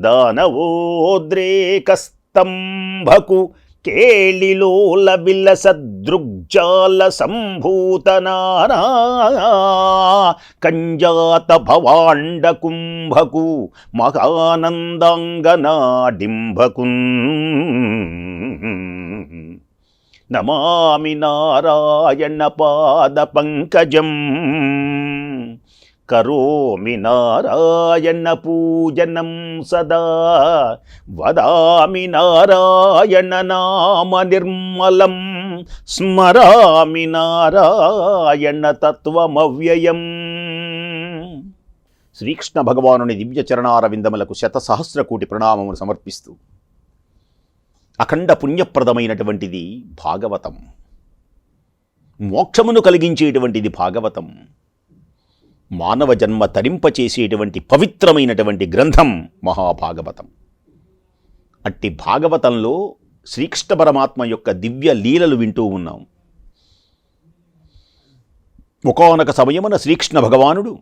దానవోద్రేకస్తంభకు కేళిలోల విలసదృగ్జాల సంభూతనానా కంజాత భవాండ కుంభకు మహానందాంగనాడింభకున్ నమామి నారాయణ పాద పంకజం కరోమి నారాయణ పూజనం సదా. వదామి నారాయణ నామ నిర్మలం స్మరామి నారాయణ తత్వమవ్యయం. శ్రీకృష్ణ భగవానుని దివ్య చరణారవిందములకు శత సహస్ర ప్రణామములు సమర్పిస్తూ అఖండ పుణ్యప్రదమైనటువంటిది భాగవతం. మోక్షమును కలిగించేటువంటిది భాగవతం. మానవ జన్మ తరింపచేసేటువంటి పవిత్రమైనటువంటి గ్రంథం మహాభాగవతం. అట్టి భాగవతంలో శ్రీకృష్ణ పరమాత్మ యొక్క దివ్య లీలలు వింటూ ఉన్నాం. ఒకనొక సమయమున శ్రీకృష్ణ భగవానుడు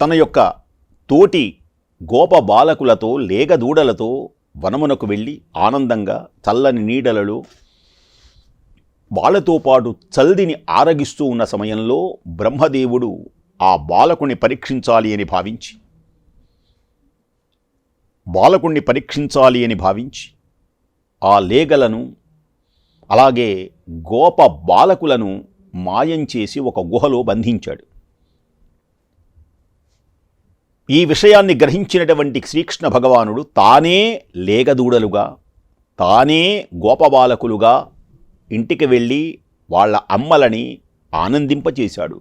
తన యొక్క తోటి గోప బాలకులతో లేగదూడలతో వనమునకు వెళ్ళి ఆనందంగా చల్లని నీడలలో వాళ్ళతో పాటు చల్దిని ఆరగిస్తూ ఉన్న సమయంలో బ్రహ్మదేవుడు ఆ బాలకుని పరీక్షించాలి అని భావించి బాలకుణ్ణి పరీక్షించాలి అని భావించి ఆ లేగలను అలాగే గోప బాలకులను మాయం చేసి ఒక గుహలో బంధించాడు. ఈ విషయాన్ని గ్రహించినటువంటి శ్రీకృష్ణ భగవానుడు తానే లేగదూడలుగా తానే గోపబాలకులుగా ఇంటికి వెళ్ళి వాళ్ళ అమ్మలని ఆనందింపచేశాడు.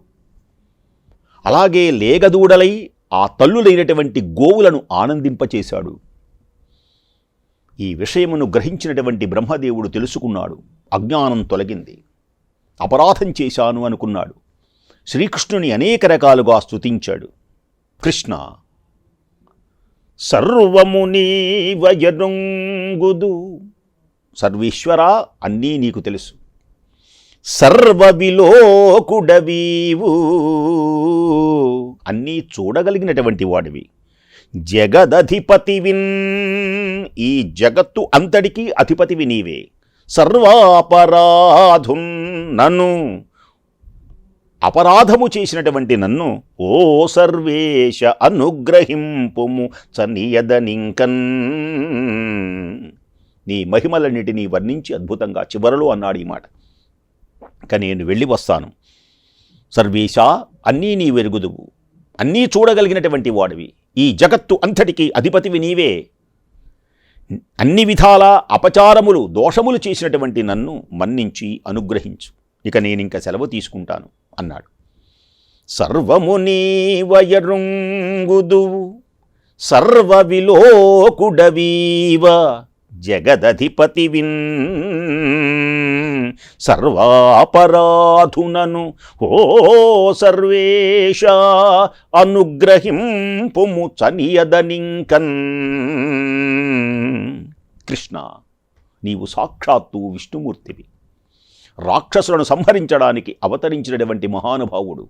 అలాగే లేగదూడలై ఆ తల్లులైనటువంటి గోవులను ఆనందింపచేశాడు. ఈ విషయమును గ్రహించినటువంటి బ్రహ్మదేవుడు తెలుసుకున్నాడు. అజ్ఞానం తొలగింది. అపరాధం చేశాను అనుకున్నాడు. శ్రీకృష్ణుని అనేక రకాలుగా స్తుతించాడు. కృష్ణ సర్వము నీవయరుంగుదు సర్వేశ్వర అన్నీ నీకు తెలుసు. సర్వ విలోకుడవీవు అన్నీ చూడగలిగినటువంటి వాడివి. జగదధిపతివిన్. ఈ జగత్తు అంతటికి అధిపతివి నీవే. సర్వాపరాధున్ నన్ను అపరాధము చేసినటువంటి నన్ను ఓ సర్వేశ అనుగ్రహింపుము చనియదనింకన్. నీ మహిమలన్నిటినీ వర్ణించి అద్భుతంగా చివరలో అన్నాడు ఈ మాట. ఇక నేను వెళ్ళి వస్తాను. సర్వేశా అన్నీ నీ వెరుగుదువు అన్నీ చూడగలిగినటువంటి వాడివి. ఈ జగత్తు అంతటికి అధిపతివి నీవే. అన్ని విధాల అపచారములు దోషములు చేసినటువంటి నన్ను మన్నించి అనుగ్రహించు. ఇక నేనింక సెలవు తీసుకుంటాను అన్నాడు. సర్వము నీవయరుంగుదు సర్వ విలోకుడవీవ జగదధిపతివిన్. సర్వాపరాధునను ఓ సర్వేష అనుగ్రహింపుము చనియదనింకన్ కృష్ణ నీవు సాక్షాత్తు విష్ణుమూర్తివి. రాక్షసులను సంహరించడానికి అవతరించినటువంటి మహానుభావుడు.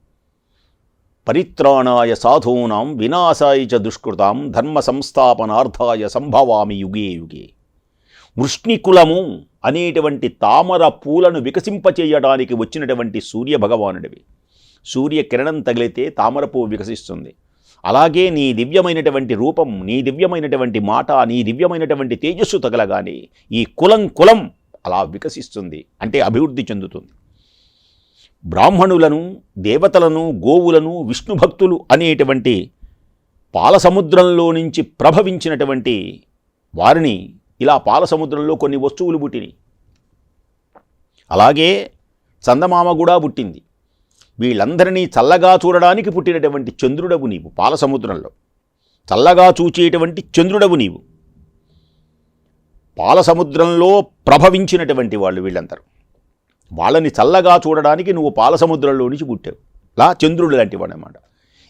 పరిత్రాణాయ సాధూనాం వినాశాయ చ దుష్కృతాం ధర్మ సంస్థాపనార్థాయ సంభవామి యుగే యుగే. వృష్ణికులము అనేటువంటి తామర పూలను వికసింపచేయడానికి వచ్చినటువంటి సూర్య భగవానుడివి సూర్య కిరణం తగిలితే తామర పువ్వు వికసిస్తుంది. అలాగే నీ దివ్యమైనటువంటి రూపం నీ దివ్యమైనటువంటి మాట నీ దివ్యమైనటువంటి తేజస్సు తగలగానే ఈ కులం కులం అలా వికసిస్తుంది అంటే అభివృద్ధి చెందుతుంది. బ్రాహ్మణులను దేవతలను గోవులను విష్ణు భక్తులు అనేటువంటి పాలసముద్రంలో నుంచి ప్రభవించినటువంటి వారిని ఇలా పాల సముద్రంలో కొన్ని వస్తువులు పుట్టినాయి. అలాగే చందమామ కూడా పుట్టింది. వీళ్ళందరినీ చల్లగా చూడడానికి పుట్టినటువంటి చంద్రుడవు నీవు పాల సముద్రంలో చల్లగా చూచేటువంటి చంద్రుడవు నీవు. పాల సముద్రంలో ప్రభవించినటువంటి వాళ్ళు వీళ్ళందరూ. వాళ్ళని చల్లగా చూడడానికి నువ్వు పాల సముద్రంలో నుంచి పుట్టావు. లా చంద్రుడు లాంటి వాడనమాట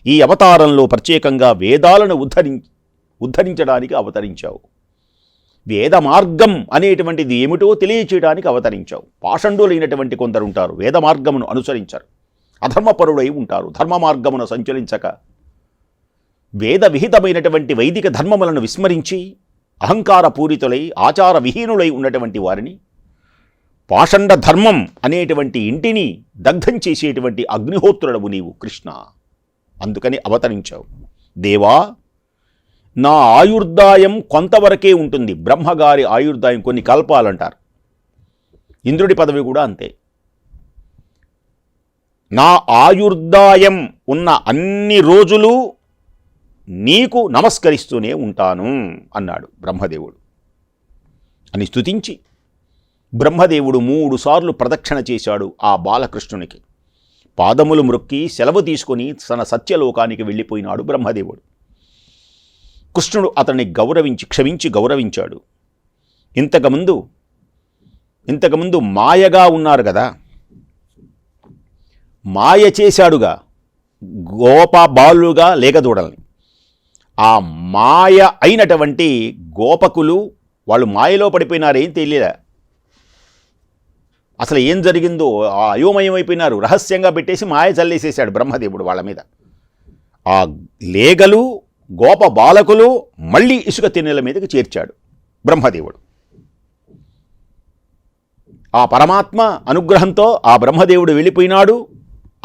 ఈ అవతారంలో ప్రత్యేకంగా వేదాలను ఉద్ధరించి ఉద్ధరించడానికి అవతరించావు. వేద మార్గం అనేటువంటిది ఏమిటో తెలియచేయడానికి అవతరించావు. పాషండులైనటువంటి కొందరు ఉంటారు వేద మార్గమును అనుసరించరు. అధర్మపరుడై ఉంటారు ధర్మ మార్గమును సంచరించక. వేద విహితమైనటువంటి వైదిక ధర్మములను విస్మరించి అహంకార పూరితులై ఆచార విహీనులై ఉన్నటువంటి వారిని పాషండ ధర్మం అనేటువంటి ఇంటిని దగ్ధం చేసేటువంటి అగ్నిహోత్రుడవు నీవు కృష్ణ. అందుకని అవతరించావు. దేవా నా ఆయుర్దాయం కొంతవరకే ఉంటుంది. బ్రహ్మగారి ఆయుర్దాయం కొన్ని కల్పాలంటారు. ఇంద్రుడి పదవి కూడా అంతే. నా ఆయుర్దాయం ఉన్న అన్ని రోజులు నీకు నమస్కరిస్తూనే ఉంటాను అన్నాడు బ్రహ్మదేవుడు. అని స్తుతించి బ్రహ్మదేవుడు మూడు సార్లు ప్రదక్షిణ చేశాడు ఆ బాలకృష్ణునికి. పాదములు మ్రొక్కి సెలవు తీసుకొని తన సత్యలోకానికి వెళ్ళిపోయినాడు బ్రహ్మదేవుడు. కృష్ణుడు అతన్ని గౌరవించి క్షమించి గౌరవించాడు. ఇంతకుముందు ఇంతకుముందు మాయగా ఉన్నారు కదా. మాయ చేశాడుగా గోప బాలుగా లేకదూడల్ని. ఆ మాయ అయినటువంటి గోపకులు వాళ్ళు మాయలో పడిపోయినారేం తెలియలే. అసలు ఏం జరిగిందో ఆ అయోమయమైపోయినారు రహస్యంగా పెట్టేసి మాయ చల్లేసేశాడు బ్రహ్మదేవుడు వాళ్ళ మీద. ఆ లేగలు గోప బాలకులు మళ్ళీ ఇసుక తిన్నెల మీదకి చేర్చాడు బ్రహ్మదేవుడు. ఆ పరమాత్మ అనుగ్రహంతో ఆ బ్రహ్మదేవుడు వెళ్ళిపోయినాడు.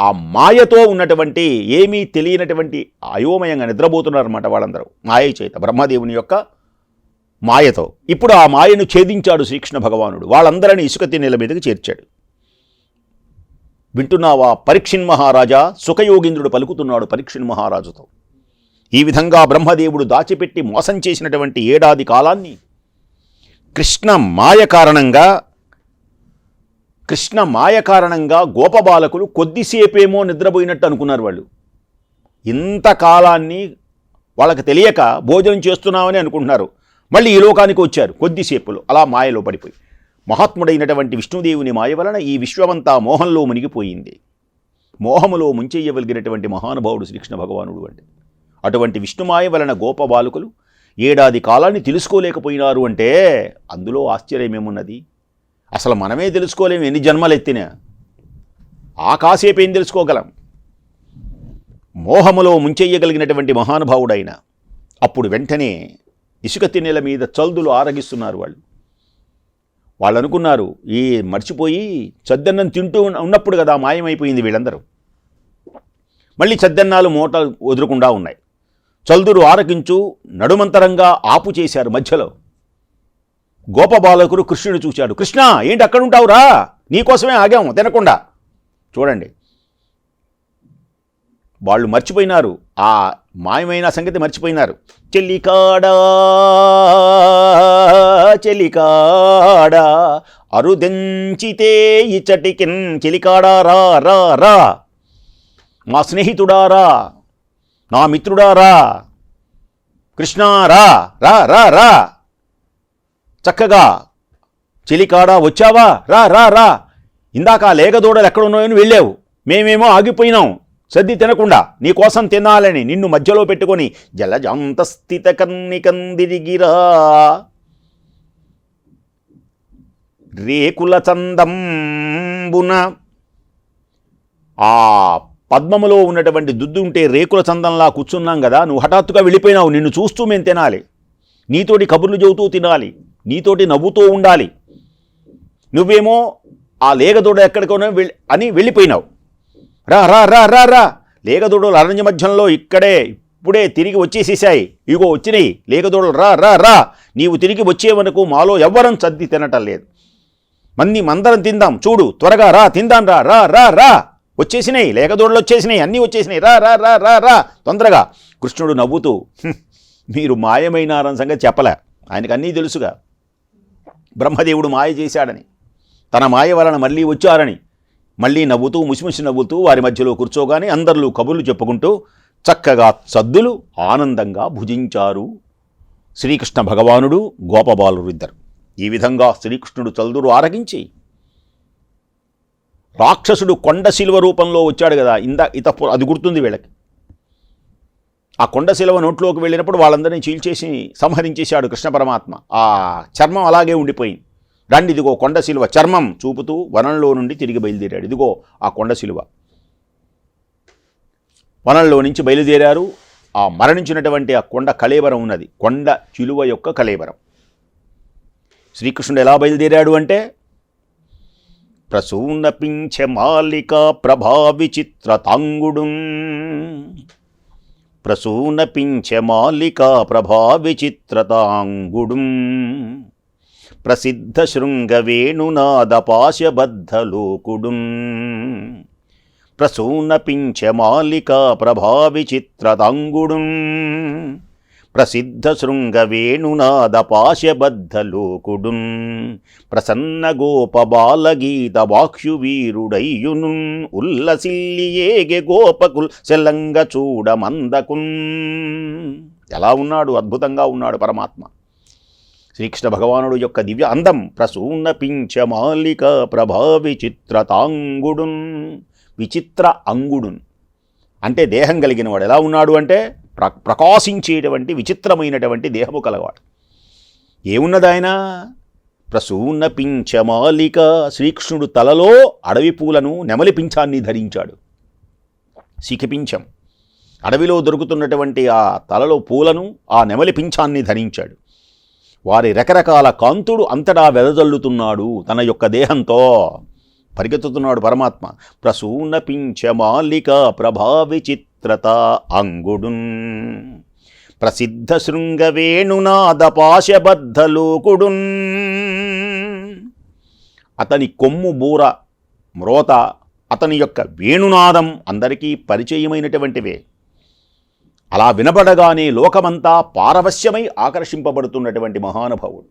ఆ మాయతో ఉన్నటువంటి ఏమీ తెలియనటువంటి అయోమయంగా నిద్రపోతున్నారన్నమాట వాళ్ళందరూ. మాయ చేత బ్రహ్మదేవుని యొక్క మాయతో. ఇప్పుడు ఆ మాయను ఛేదించాడు శ్రీకృష్ణ భగవానుడు. వాళ్ళందరినీ ఇసుక తిన్నెల మీదకి చేర్చాడు. వింటున్నావా? పరీక్షిన్ మహారాజా సుఖయోగీంద్రుడు పలుకుతున్నాడు పరీక్షిన్ మహారాజుతో. ఈ విధంగా బ్రహ్మదేవుడు దాచిపెట్టి మోసం చేసినటువంటి ఏడాది కాలాన్ని కృష్ణ మాయ కారణంగా కృష్ణ మాయ కారణంగా గోపబాలకులు కొద్దిసేపేమో నిద్రపోయినట్టు అనుకున్నారు వాళ్ళు. ఇంతకాలాన్ని వాళ్ళకి తెలియక భోజనం చేస్తున్నామని అనుకుంటున్నారు. మళ్ళీ ఈ లోకానికి వచ్చారు కొద్దిసేపులో అలా మాయలో పడిపోయి. మహాత్ముడైనటువంటి విష్ణుదేవుని మాయ వలన ఈ విశ్వమంతా మోహంలో మునిగిపోయింది. మోహములో ముంచెయ్యగలిగినటువంటి మహానుభావుడు శ్రీకృష్ణ భగవానుడు అంటే. అటువంటి విష్ణుమాయ వలన గోప బాలుకులు ఏడాది కాలాన్ని తెలుసుకోలేకపోయినారు అంటే అందులో ఆశ్చర్యమేమున్నది? అసలు మనమే తెలుసుకోలేము ఎన్ని జన్మలు ఎత్తినా. ఆ కాసేపు ఏం తెలుసుకోగలం? మోహములో ముంచెయ్యగలిగినటువంటి మహానుభావుడైన అప్పుడు వెంటనే ఇసుక తిన్నెల మీద చల్దులు ఆరగిస్తున్నారు వాళ్ళు. వాళ్ళు అనుకున్నారు ఈ మర్చిపోయి చద్దన్నం తింటూ ఉన్నప్పుడు కదా మాయమైపోయింది వీళ్ళందరూ. మళ్ళీ చద్దన్నాలు మూట వదులకుండా ఉన్నాయి. చల్దురు ఆరగించు నడుమంతరంగా ఆపు చేశారు మధ్యలో. గోపబాలకుడు కృష్ణుడు చూశాడు. కృష్ణ ఏంటి అక్కడ ఉంటావురా? నీకోసమే ఆగాము తినకుండా. చూడండి. వాళ్ళు మర్చిపోయినారు. ఆ మాయమైన సంగతి మర్చిపోయినారు. చెల్లికాడా చెలికాడా అరుదెంచితే ఇచ్చటికిన్ చెలికాడా రా రా రా. మా స్నేహితుడారా నా మిత్రుడారా కృష్ణా రా. రా రా రా. చక్కగా చెలికాడా వచ్చావా? రా రా రా. ఇందాక లేగదూడలు ఎక్కడున్నాయని వెళ్ళావు. మేమేమో ఆగిపోయినాం. సర్ది తినకుండా నీకోసం తినాలని నిన్ను మధ్యలో పెట్టుకొని జలజాంతస్థిత కన్నికందిరిగిరా. రేకుల చందంబున ఆ పద్మములో ఉన్నటువంటి దుద్దు ఉంటే రేకుల చందంలా కూర్చున్నాం కదా నువ్వు హఠాత్తుగా వెళ్ళిపోయినావు నిన్ను చూస్తూ మేము తినాలి. నీతోటి కబుర్లు చెబుతూ తినాలి నీతోటి నవ్వుతూ ఉండాలి. నువ్వేమో ఆ లేగదూడ ఎక్కడికోనో వెళ్ళి అని వెళ్ళిపోయినావు. రా రా రా రా రా. లేగదూడలు అరణ్య మధ్యంలో ఇక్కడే ఇప్పుడే తిరిగి వచ్చేసేసాయి. ఇగో వచ్చినాయి లేగదూడలు రా రా రా. నీవు తిరిగి వచ్చే వరకు మాలో ఎవ్వరం సర్ది తినటం లేదు. మంది మందరం తిందాం చూడు త్వరగా రా తిందాం రా రా రా రా. వచ్చేసినాయి లేకదోడలు వచ్చేసినాయి అన్నీ వచ్చేసినాయి. రా రా రా రా రా. తొందరగా. కృష్ణుడు నవ్వుతూ మీరు మాయమైనారని సంగతి చెప్పలే. ఆయనకు అన్నీ తెలుసుగా. బ్రహ్మదేవుడు మాయ చేశాడని. తన మాయ వలన మళ్ళీ వచ్చారని. మళ్ళీ నవ్వుతూ ముసిముసి నవ్వుతూ వారి మధ్యలో కూర్చోగానే అందరిలో కబుర్లు చెప్పుకుంటూ చక్కగా సద్దులు ఆనందంగా భుజించారు శ్రీకృష్ణ భగవానుడు గోపబాలురు ఇద్దరు. ఈ విధంగా శ్రీకృష్ణుడు చల్దురు ఆరగించి రాక్షసుడు కొండ శిలువ రూపంలో వచ్చాడు కదా ఇంద ఇత అది గుర్తుంది వీళ్ళకి. ఆ కొండ శిలువ నోట్లోకి వెళ్ళినప్పుడు వాళ్ళందరినీ చీల్చేసి సంహరించేశాడు కృష్ణ పరమాత్మ. ఆ చర్మం అలాగే ఉండిపోయింది. రండి ఇదిగో కొండ శిలువ చర్మం చూపుతూ వనంలో నుండి తిరిగి బయలుదేరాడు. ఇదిగో ఆ కొండ శిలువ. వనంలో నుంచి బయలుదేరారు. ఆ మరణించినటువంటి ఆ కొండ కళేబరం ఉన్నది. కొండ చిలువ యొక్క కళేబరం. శ్రీకృష్ణుడు ఎలా బయలుదేరాడు అంటే ప్రసూనపించ మాలికా ప్రభా విచిత్రతాంగుడు ప్రసూనపించ మాలికా ప్రభా విచిత్రతాంగుడు ప్రసిద్ధ శృంగ వేణునాద పాశబద్ధలోకుడు ప్రసూనపించ మాలిక ప్రభా విచిత్రతాంగుడు ప్రసిద్ధ శృంగ వేణునాద పాశబద్ధలోకుడు ప్రసన్న గోప బాలగీత వాక్షు వీరుడయ్యును ఉల్లసిల్లియేగె గోపకుల్ సెల్లంగ చూడమందకున్. ఎలా ఉన్నాడు అద్భుతంగా ఉన్నాడు పరమాత్మ. శ్రీకృష్ణ భగవానుడు యొక్క దివ్య అందం ప్రసూన పించ మాలిక ప్రభా విచిత్రతాంగుడున్ విచిత్ర అంగుడున్. అంటే దేహం కలిగినవాడు ఎలా ఉన్నాడు అంటే ప్ర ప్రకాశించేటువంటి విచిత్రమైనటువంటి దేహము కలవాడు. ఏమున్నది ఆయన? ప్రసూన పింఛమాలిక శ్రీకృష్ణుడు తలలో అడవి పూలను నెమలి పింఛాన్ని ధరించాడు. శిఖిపించం అడవిలో దొరుకుతున్నటువంటి ఆ తలలో పూలను ఆ నెమలి పింఛాన్ని ధరించాడు. వారి రకరకాల కాంతుడు అంతటా వెదజల్లుతున్నాడు తన యొక్క దేహంతో. పరిగెత్తుతున్నాడు పరమాత్మ. ప్రసూన పింఛమాలిక ప్రభావిచిత్ విచిత్రత అంగుడున్. ప్రసిద్ధ శృంగ వేణునాద పాశబద్ధలోకుడున్ అతని కొమ్ము బూర మ్రోత అతని యొక్క వేణునాదం అందరికీ పరిచయమైనటువంటివే. అలా వినబడగానే లోకమంతా పారవశ్యమై ఆకర్షింపబడుతున్నటువంటి మహానుభావుడు.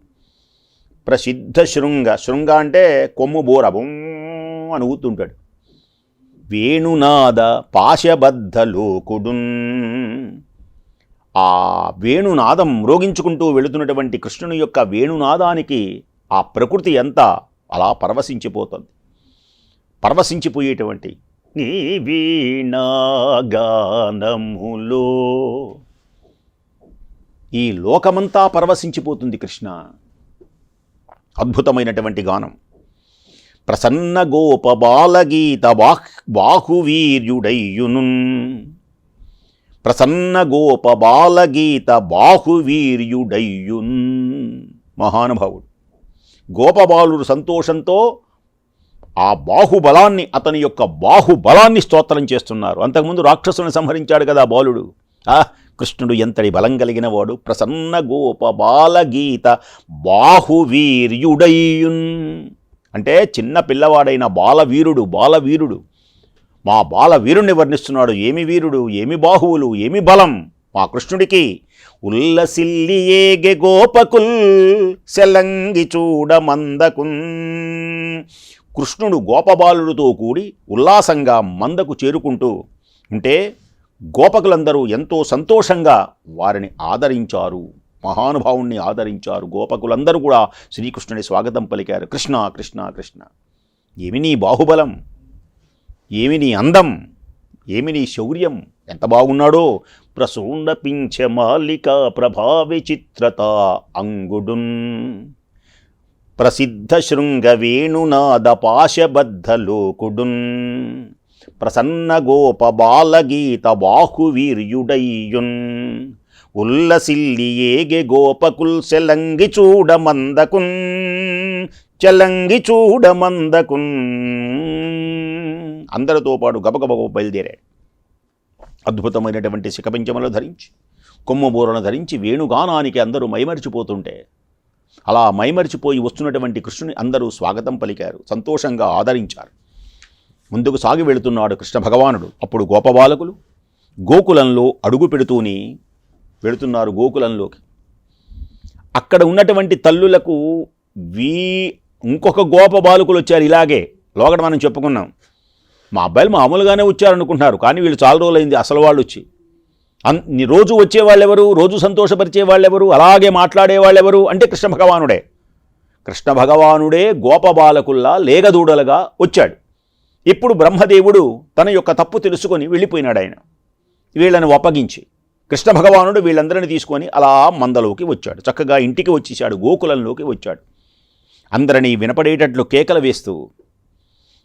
ప్రసిద్ధ శృంగ శృంగ అంటే కొమ్ము బూర అని ఊతుంటాడు వేణునాద పాశబద్ధలోకుడున్. ఆ వేణునాదం మ్రోగించుకుంటూ వెళుతున్నటువంటి కృష్ణుని యొక్క వేణునాదానికి ఆ ప్రకృతి ఎంత అలా పరవశించిపోతుంది. పరవశించిపోయేటువంటి నీ వీణాగానములో ఈ లోకమంతా పరవశించిపోతుంది కృష్ణ. అద్భుతమైనటువంటి గానం. ప్రసన్న గోప బాలగీత బాహ్ బాహువీర్యుడయ్యును ప్రసన్న గోప బాలగీత బాహువీర్యుడయ్యున్. మహానుభావుడు. గోపబాలుడు సంతోషంతో ఆ బాహుబలాన్ని అతని యొక్క బాహుబలాన్ని స్తోత్రం చేస్తున్నారు. అంతకుముందు రాక్షసుని సంహరించాడు కదా బాలుడు. ఆ కృష్ణుడు ఎంతటి బలం కలిగిన వాడు ప్రసన్న గోప బాలగీత బాహువీర్యుడయ్యున్. అంటే చిన్న పిల్లవాడైన బాలవీరుడు బాలవీరుడు. మా బాలవీరుణ్ణి వర్ణిస్తున్నాడు. ఏమి వీరుడు? ఏమి బాహువులు? ఏమి బలం? మా కృష్ణుడికి ఉల్లసిల్లి ఏగె గోపకుల్ సెల్లంగి చూడ మందకున్. కృష్ణుడు గోపబాలుడితో కూడి ఉల్లాసంగా మందకు చేరుకుంటూ ఉంటే గోపకులందరూ ఎంతో సంతోషంగా వారిని ఆదరించారు. మహానుభావుణ్ణి ఆదరించారు. గోపకులందరూ కూడా శ్రీకృష్ణుని స్వాగతం పలికారు. కృష్ణ కృష్ణ కృష్ణ. ఏమి నీ బాహుబలం? ఏమి నీ అందం? ఏమి నీ శౌర్యం? ఎంత బాగున్నాడో? ప్రసూన్న పించ మాలిక ప్రభా విచిత్రత అంగుడున్. ప్రసిద్ధ శృంగ వేణునాద పాశబద్ధలోకుడున్ ప్రసన్న గోప బాలగీత బాహువీర్యుడయ్యున్. ఉల్లసిల్లి ఏగె గోపకుల్ చెలంగి చూడమందకున్ చెలంగి చూడమందకున్. అందరితో పాటు గబగబ బయలుదేరాడు. అద్భుతమైనటువంటి శిఖపించములు ధరించి కొమ్మబూరను ధరించి వేణుగానానికి అందరూ మైమరిచిపోతుంటే అలా మైమరిచిపోయి వస్తున్నటువంటి కృష్ణుని అందరూ స్వాగతం పలికారు సంతోషంగా ఆదరించారు. ముందుకు సాగి వెళుతున్నాడు కృష్ణ భగవానుడు. అప్పుడు గోపబాలకులు గోకులంలో అడుగు పెడుతూనే వెళుతున్నారు గోకులంలోకి. అక్కడ ఉన్నటువంటి తల్లులకు వీ ఇంకొక గోప బాలకులు వచ్చారు ఇలాగే. లోగడ మనం చెప్పుకున్నాం. మా అబ్బాయిలు మామూలుగానే వచ్చారనుకుంటున్నారు కానీ వీళ్ళు చాలా రోజులైంది అసలు వాళ్ళు వచ్చి అన్ రోజు వచ్చేవాళ్ళెవరు? రోజు సంతోషపరిచే వాళ్ళెవరు అలాగే మాట్లాడేవాళ్ళెవరు? అంటే కృష్ణ భగవానుడే. కృష్ణ భగవానుడే గోపబాలకుల్లా లేగదూడలుగా వచ్చాడు. ఇప్పుడు బ్రహ్మదేవుడు తన యొక్క తప్పు తెలుసుకొని వెళ్ళిపోయినాడు ఆయన వీళ్ళని అప్పగించి కృష్ణ భగవానుడు వీళ్ళందరిని తీసుకొని అలా మందలోకి వచ్చాడు. చక్కగా ఇంటికి వచ్చేసాడు గోకులంలోకి వచ్చాడు. అందరినీ వినపడేటట్లు కేకలు వేస్తూ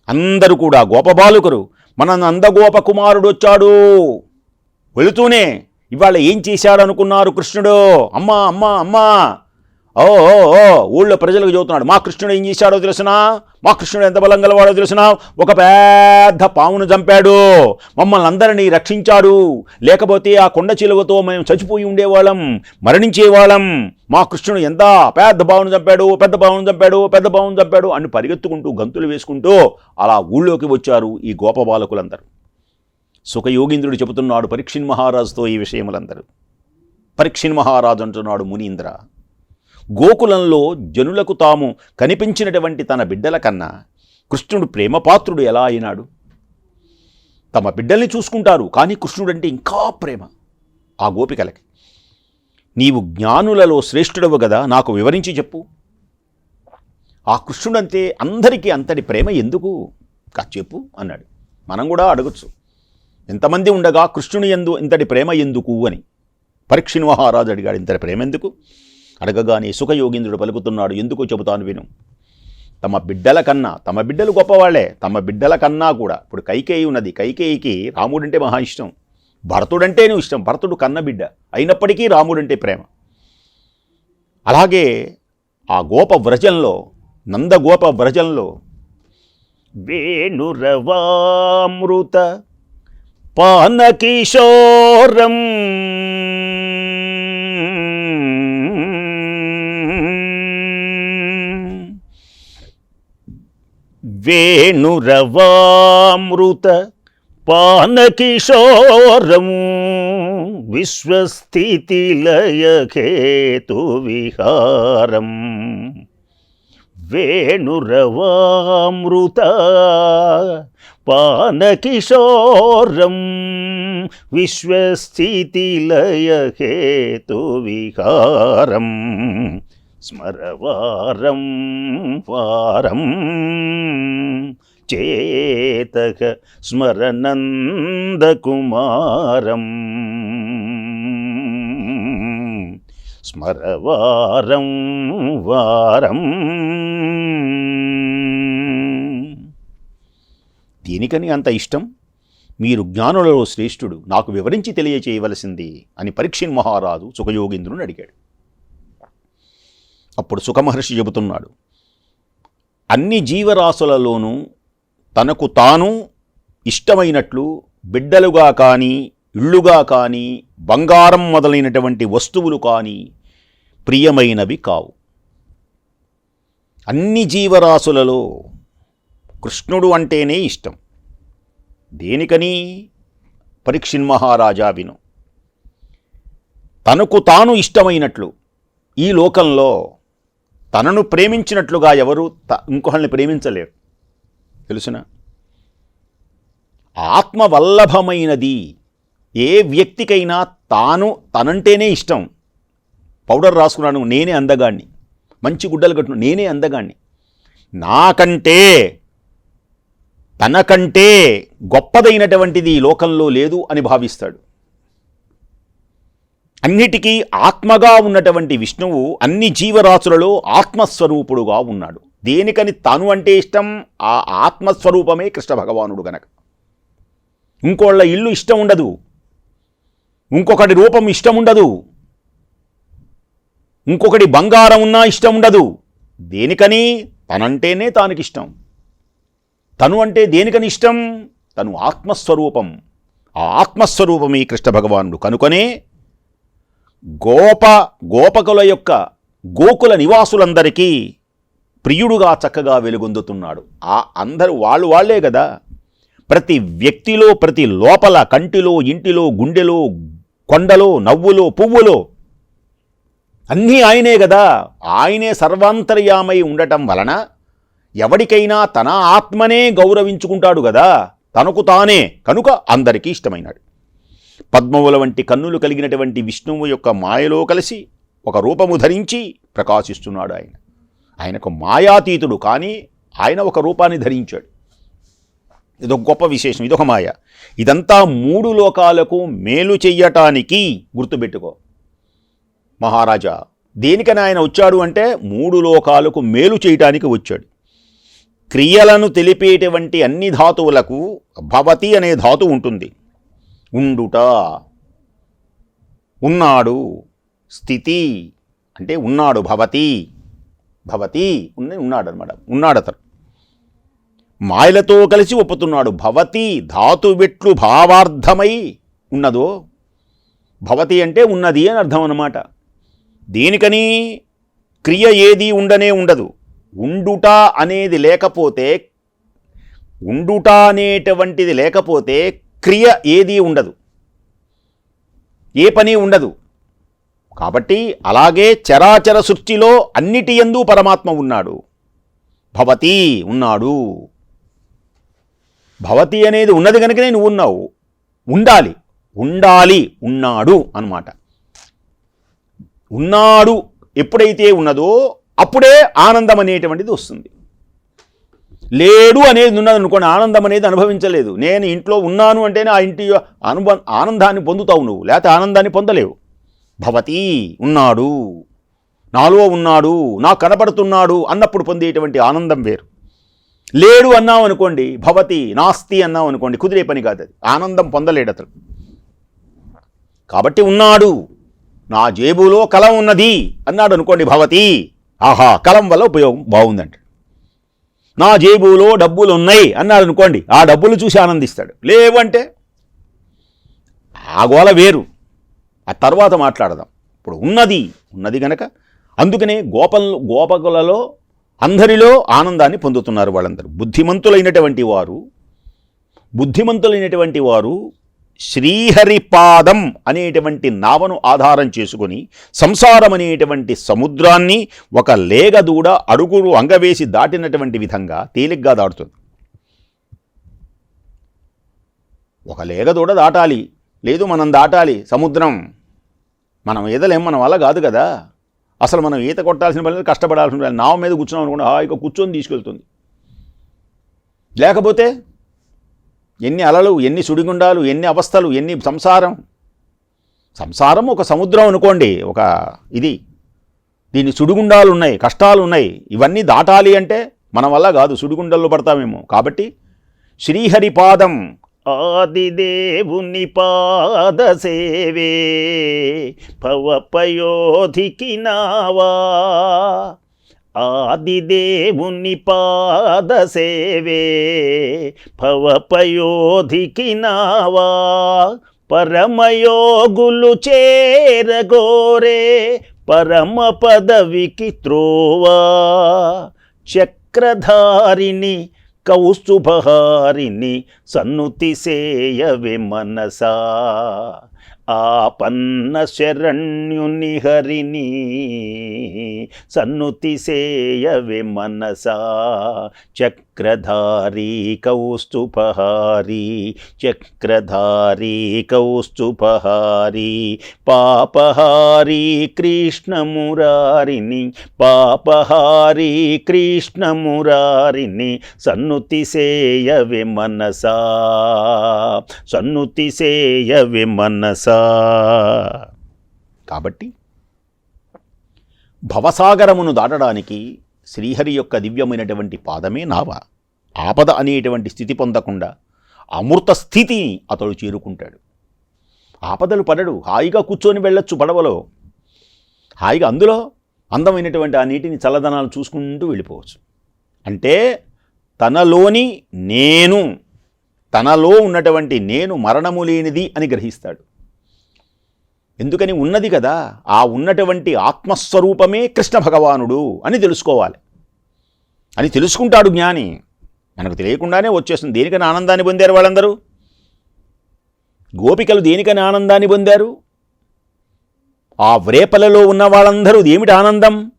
అందరూ కూడా గోపబాలుకరు మన నందగోప కుమారుడు వచ్చాడు. వెళుతూనే ఇవాళ ఏం చేశాడనుకున్నారు కృష్ణుడు? అమ్మా అమ్మా అమ్మా! ఓ ఓ ఓ ఊళ్ళో ప్రజలకు చెబుతున్నాడు మా కృష్ణుడు ఏం చేశాడో తెలుసునా? మా కృష్ణుడు ఎంత బలం గలవాడో తెలుసునా? ఒక పెద్ద పామును చంపాడు మమ్మల్ని అందరినీ రక్షించాడు. లేకపోతే ఆ కొండ చిలువతో మేము చచ్చిపోయి ఉండేవాళ్ళం మరణించేవాళ్ళం. మా కృష్ణుడు ఎంత పెద్ద పావును చంపాడు పెద్ద పావును చంపాడు పెద్ద పావును చంపాడు అని పరిగెత్తుకుంటూ గంతులు వేసుకుంటూ అలా ఊళ్ళోకి వచ్చారు ఈ గోపబాలకులందరూ సుఖయోగీంద్రుడు చెబుతున్నాడు పరీక్షిన్ మహారాజుతో ఈ విషయములందరూ. పరీక్షిన్ మహారాజు అంటున్నాడు మునీంద్ర గోకులంలో జనులకు తాము కనిపించినటువంటి తన బిడ్డల కన్నా కృష్ణుడు ప్రేమపాత్రుడు ఎలా అయినాడు? తమ బిడ్డల్ని చూసుకుంటారు కానీ కృష్ణుడంటే ఇంకా ప్రేమ. ఆ గోపికలకి నీవు జ్ఞానులలో శ్రేష్ఠుడవు కదా నాకు వివరించి చెప్పు. ఆ కృష్ణుడంతే అందరికీ అంతటి ప్రేమ ఎందుకు? కా చెప్పు అన్నాడు. మనం కూడా అడగచ్చు. ఎంతమంది ఉండగా కృష్ణుని ఎందు ఇంతటి ప్రేమ ఎందుకు అని. పరీక్షిని మహారాజు అడిగాడు ఇంతటి ప్రేమ ఎందుకు? అడగగానే సుఖయోగీంద్రుడు పలుకుతున్నాడు ఎందుకు చెబుతాను విను. తమ బిడ్డల కన్నా తమ బిడ్డలు గొప్పవాళ్ళే తమ బిడ్డల కన్నా కూడా. ఇప్పుడు కైకేయి ఉన్నది. కైకేయికి రాముడంటే మహా ఇష్టం. భరతుడంటేనే ఇష్టం. భరతుడు కన్న బిడ్డ. అయినప్పటికీ రాముడంటే ప్రేమ. అలాగే ఆ గోప వ్రజంలో నందగోప వ్రజంలో వేణురవామృత పానకిశోరం వేణురవామృత పానకిశోరం విశ్వస్థితిలయకేతు విహారం వేణురవామృత పానకిశోరం విశ్వస్థితిలయకేతు విహారం స్మరవారం వారం చేత స్మరనందకుమారం స్మరవారం వారం దీనికని అంత ఇష్టం? మీరు జ్ఞానులలో శ్రేష్ఠుడు నాకు వివరించి తెలియచేయవలసింది అని పరీక్షిన్ మహారాజు సుఖయోగేంద్రుని అడిగాడు. అప్పుడు సుఖమహర్షి చెబుతున్నాడు. అన్ని జీవరాశులలోనూ తనకు తాను ఇష్టమైనట్లు బిడ్డలుగా కానీ ఇళ్ళుగా కానీ బంగారం మొదలైనటువంటి వస్తువులు కానీ ప్రియమైనవి కావు. అన్ని జీవరాశులలో కృష్ణుడు అంటేనే ఇష్టం. దేనికని? పరీక్షిన్ మహారాజా విను. తనకు తాను ఇష్టమైనట్లు ఈ లోకంలో తనను ప్రేమించినట్లుగా ఎవరు త ఇంకొకళ్ళని ప్రేమించలేరు. తెలుసునా? ఆత్మవల్లభమైనది ఏ వ్యక్తికైనా తాను తనంటేనే ఇష్టం. పౌడర్ రాసుకున్నాను నేనే అందగాణ్ణి. మంచి గుడ్డలు కట్టును నేనే అందగాణ్ణి. నాకంటే తనకంటే గొప్పదైనటువంటిది ఈ లోకంలో లేదు అని భావిస్తాడు. అన్నిటికీ ఆత్మగా ఉన్నటువంటి విష్ణువు అన్ని జీవరాశులలో ఆత్మస్వరూపుడుగా ఉన్నాడు. దేనికని తను అంటే ఇష్టం? ఆ ఆత్మస్వరూపమే కృష్ణ భగవానుడు గనక. ఇంకోళ్ళ ఇల్లు ఇష్టం ఉండదు. ఇంకొకటి రూపం ఇష్టం ఉండదు. ఇంకొకటి బంగారం ఉన్నా ఇష్టం ఉండదు. దేనికని? తనంటేనే తానికి ఇష్టం తను అంటే దేనికని ఇష్టం? తను ఆత్మస్వరూపం. ఆ ఆత్మస్వరూపమే కృష్ణ భగవానుడు కనుకనే గోప గోపకుల యొక్క గోకుల నివాసులందరికీ ప్రియుడుగా చక్కగా వెలుగొందుతున్నాడు. ఆ అందరూ వాళ్ళు వాళ్ళే కదా. ప్రతి వ్యక్తిలో ప్రతి లోపల కంటిలో ఇంటిలో గుండెలో కొండలో నవ్వులో పువ్వులో అన్నీ ఆయనే కదా. ఆయనే సర్వాంతర్యామై ఉండటం వలన ఎవడికైనా తన ఆత్మనే గౌరవించుకుంటాడు కదా. తనకు తానే కనుక అందరికీ ఇష్టమైనాడు. పద్మముల వంటి కన్నులు కలిగినటువంటి విష్ణువు యొక్క మాయలో కలిసి ఒక రూపము ధరించి ప్రకాశిస్తున్నాడు ఆయన. ఆయనకు మాయాతీతుడు కానీ ఆయన ఒక రూపాన్ని ధరించాడు. ఇదొక గొప్ప విశేషం ఇదొక మాయ. ఇదంతా మూడు లోకాలకు మేలు చెయ్యటానికి గుర్తుపెట్టుకో. మహారాజా దేనికని ఆయన వచ్చాడు అంటే మూడు లోకాలకు మేలు చేయటానికి వచ్చాడు. క్రియలను తెలిపేటువంటి అన్ని ధాతువులకు భవతి అనే ధాతు ఉంటుంది. ఉండుట. ఉన్నాడు స్థితి అంటే ఉన్నాడు భవతి. భవతి ఉన్న ఉన్నాడు అనమాట ఉన్నాడు అతను. మాయలతో కలిసి ఒప్పుతున్నాడు. భవతి ధాతువెట్లు భావార్థమై ఉన్నదో. భవతి అంటే ఉన్నది అని అర్థం అన్నమాట. దేనికని? క్రియ ఏది ఉండనే ఉండదు. ఉండుట అనేది లేకపోతే ఉండుట అనేటువంటిది లేకపోతే క్రియ ఏదీ ఉండదు. ఏ పని ఉండదు. కాబట్టి అలాగే చరాచర సృష్టిలో అన్నిటి యందు పరమాత్మ ఉన్నాడు. భవతి ఉన్నాడు. భవతి అనేది ఉన్నది కనుకనే నువ్వు ఉన్నావు. ఉండాలి. ఉండాలి ఉన్నాడు అన్నమాట. ఉన్నాడు ఎప్పుడైతే ఉన్నదో అప్పుడే ఆనందం అనేటువంటిది వస్తుంది. లేడు అనేది ఉన్నది అనుకోండి ఆనందం అనేది అనుభవించలేదు. నేను ఇంట్లో ఉన్నాను అంటేనే ఆ ఇంటి అనుభ ఆనందాన్ని పొందుతావు నువ్వు. లేకపోతే ఆనందాన్ని పొందలేవు. భవతి ఉన్నాడు నాలో ఉన్నాడు నాకు కనపడుతున్నాడు అన్నప్పుడు పొందేటువంటి ఆనందం వేరు. లేడు అన్నాం అనుకోండి భవతి నాస్తి అన్నాం అనుకోండి కుదిరే పని కాదు అది. ఆనందం పొందలేడు అతడు కాబట్టి ఉన్నాడు నా జేబులో కలం ఉన్నది అన్నాడు అనుకోండి భవతి ఆహా కలం వల్ల ఉపయోగం బాగుందంట. నా జేబులో డబ్బులు ఉన్నాయి అన్నాడు అనుకోండి ఆ డబ్బులు చూసి ఆనందిస్తాడు. లేవంటే ఆ గోల వేరు. ఆ తర్వాత మాట్లాడదాం. ఇప్పుడు ఉన్నది ఉన్నది గనక అందుకనే గోపల్ గోపకులలో అందరిలో ఆనందాన్ని పొందుతున్నారు వాళ్ళందరూ. బుద్ధిమంతులైనటువంటి వారు బుద్ధిమంతులైనటువంటి వారు శ్రీహరిపాదం అనేటువంటి నావను ఆధారం చేసుకుని సంసారం అనేటువంటి సముద్రాన్ని ఒక లేగదూడ అడుగులు అంగవేసి దాటినటువంటి విధంగా తేలిగ్గా దాటుతుంది. ఒక లేగదూడ దాటాలి లేదు మనం దాటాలి సముద్రం మనం ఈదలేం మన వల్ల కాదు కదా. అసలు మనం ఈత కొట్టాల్సిన పని కష్టపడాల్సిన పని నావ మీద కూర్చున్నాం అనుకోండి హాయిగా కూర్చొని తీసుకెళ్తుంది. లేకపోతే ఎన్ని అలలు ఎన్ని సుడిగుండాలు ఎన్ని అవస్థలు ఎన్ని సంసారం. సంసారం ఒక సముద్రం అనుకోండి ఒక ఇది. దీని సుడిగుండాలు ఉన్నాయి కష్టాలు ఉన్నాయి ఇవన్నీ దాటాలి అంటే మన వల్ల కాదు సుడిగుండల్లో పడతామేమో. కాబట్టి శ్రీహరిపాదం ఆదిదేవుని పాద సేవే పవపయోధికి నావా. ఆదిదేవుని పాద సేవే భవపయోధికి నావా పరమయోగులు చేరగోరే పరమ పదవికి త్రోవా. చక్రధారిణి కౌస్తుభహారిణి సన్నుతి సేయవే మనసా. ఆపన్న శరణ్యుని హరిని సన్నుతి సేయవే మనసా చక్రధారీ కౌస్తుపహారీ చక్రధారీ కౌస్తుపహారీ పాపహారీ కృష్ణమురారిని పాపహారీ కృష్ణమురారిని సన్నుతి సేయవే మనసా సన్నుతి సేయ మనసా కాబట్టి భవసాగరమును దాటడానికి శ్రీహరి యొక్క దివ్యమైనటువంటి పాదమే నావ. ఆపద అనేటువంటి స్థితి పొందకుండా అమృత స్థితిని అతడు చేరుకుంటాడు. ఆపదలు పడడు హాయిగా కూర్చొని వెళ్ళొచ్చు పడవలో. హాయిగా అందులో అందమైనటువంటి ఆ నీటిని చల్లదనాలు చూసుకుంటూ వెళ్ళిపోవచ్చు. అంటే తనలోని నేను తనలో ఉన్నటువంటి నేను మరణము లేనిది అని గ్రహిస్తాడు. ఎందుకని ఉన్నది కదా ఆ ఉన్నటువంటి ఆత్మస్వరూపమే కృష్ణ భగవానుడు అని తెలుసుకోవాలి. అని తెలుసుకుంటాడు జ్ఞాని. మనకు తెలియకుండానే వచ్చేస్తుంది. దేనికని ఆనందాన్ని పొందారు వాళ్ళందరూ? గోపికలు దేనికని ఆనందాన్ని పొందారు? ఆ వ్రేపలలో ఉన్న వాళ్ళందరూ ఏమిటి ఆనందం?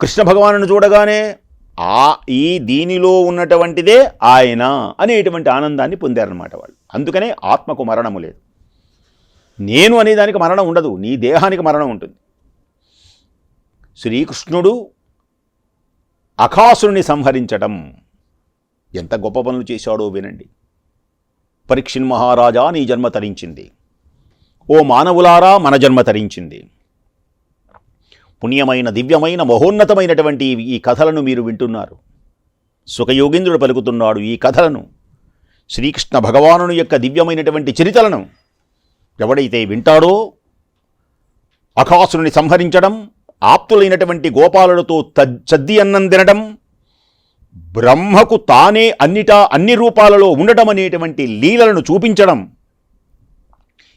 కృష్ణ భగవానుని చూడగానే ఆ ఈ దీనిలో ఉన్నటువంటిదే ఆయన అనేటువంటి ఆనందాన్ని పొందారన్నమాట వాళ్ళు. అందుకనే ఆత్మకు మరణము లేదు. నేను అనేదానికి మరణం ఉండదు నీ దేహానికి మరణం ఉంటుంది. శ్రీకృష్ణుడు అఖాసురుని సంహరించటం ఎంత గొప్ప పనులు చేశాడో వినండి. పరీక్షిన్ మహారాజా నీ జన్మ తరించింది. ఓ మానవులారా మన జన్మ తరించింది. పుణ్యమైన దివ్యమైన మహోన్నతమైనటువంటి ఈ కథలను మీరు వింటున్నారు. సుఖయోగేంద్రుడు పలుకుతున్నాడు ఈ కథలను. శ్రీకృష్ణ భగవానుని యొక్క దివ్యమైనటువంటి చరితలను ఎవడైతే వింటాడో అఖాసురుని సంహరించడం ఆప్తులైనటువంటి గోపాలులతో తద్- చద్ది అన్నం తినడం బ్రహ్మకు తానే అన్నిటా అన్ని రూపాలలో ఉండటం అనేటువంటి లీలలను చూపించడం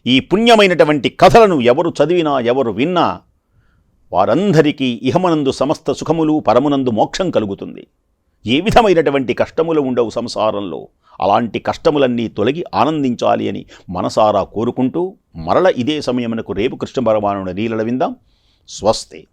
ఈ పుణ్యమైనటువంటి కథలను ఎవరు చదివినా ఎవరు విన్నా వారందరికీ ఇహమనందు సమస్త సుఖములు పరమునందు మోక్షం కలుగుతుంది. ఏ విధమైనటువంటి కష్టములు ఉండవు సంసారంలో. అలాంటి కష్టములన్నీ తొలగి ఆనందించాలి అని మనసారా కోరుకుంటూ మరల ఇదే సమయమునకు రేపు కృష్ణ భగవానుడి లీలల విందాం. స్వస్తే.